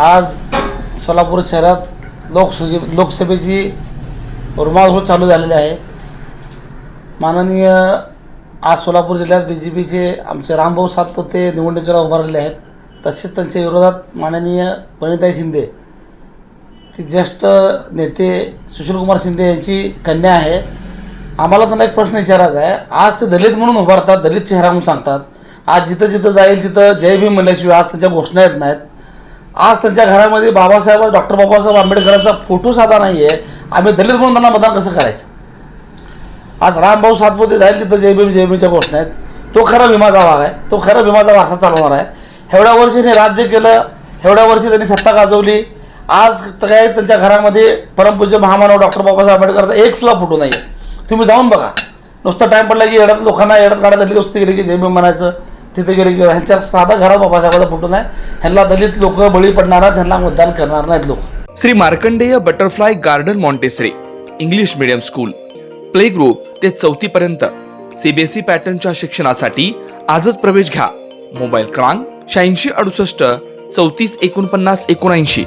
आज सोलापूर शहरात लोकसभे लोकसभेची रुमाळहोळ चालू झालेली आहे. माननीय आज सोलापूर जिल्ह्यात बी जे पीचे आमचे रामभाऊ सातपुते निवडणुकीला उभारलेले आहेत. तसेच त्यांच्या विरोधात माननीय प्रणिताई शिंदे ती ज्येष्ठ नेते सुशीलकुमार शिंदे यांची कन्या आहे. आम्हाला त्यांना एक प्रश्न विचारायचा आहे. आज ते दलित म्हणून उभारतात दलित चेहरा म्हणून सांगतात. आज जिथं जिथं जाईल तिथं जय भीम म्हणल्याशिवाय आज त्यांच्या घोषणा येत नाहीत. आज त्यांच्या घरामध्ये बाबासाहेब डॉक्टर बाबासाहेब आंबेडकरांचा फोटो साधा नाही आहे आम्ही दलित म्हणून त्यांना मतदान कसं करायचं? आज रामभाऊ सातपुते जाईल तिथं जे बी जय भीमच्या घोषणा आहेत. तो खरा भीमाचा भाग आहे. तो खरा भीमाचा वारसा चालवणार आहे. एवढ्या वर्षीने राज्य केलं. एवढ्या वर्षी त्यांनी सत्ता गाजवली. आज तर काय त्यांच्या घरामध्ये परमपूज्य महामानव डॉक्टर बाबासाहेब आंबेडकरचा एक सुद्धा फोटो नाही आहे तुम्ही जाऊन बघा. नुसतं टाईम पडला की येड्यात लोकांना येड्यात काढायला दलित वस्ती गेली की जय भीम म्हणायचं. तिथे गेले की ह्यांच्या साधा घरात बाबासाहेबाचा फोटो नाही ह्यांना दलित लोक बळी पडणार आहेत ह्यांना मतदान करणार नाहीत लोक. Shri Markandey butterfly garden Montessori English medium school. Play group ते चौथी पर्यंत. सीबीएसई पॅटर्नच्या शिक्षणासाठी आजच प्रवेश घ्या. मोबाईल क्रमांक शहाऐंशी अडुसष्ट चौतीस एकोणपन्नास एकोणऐंशी.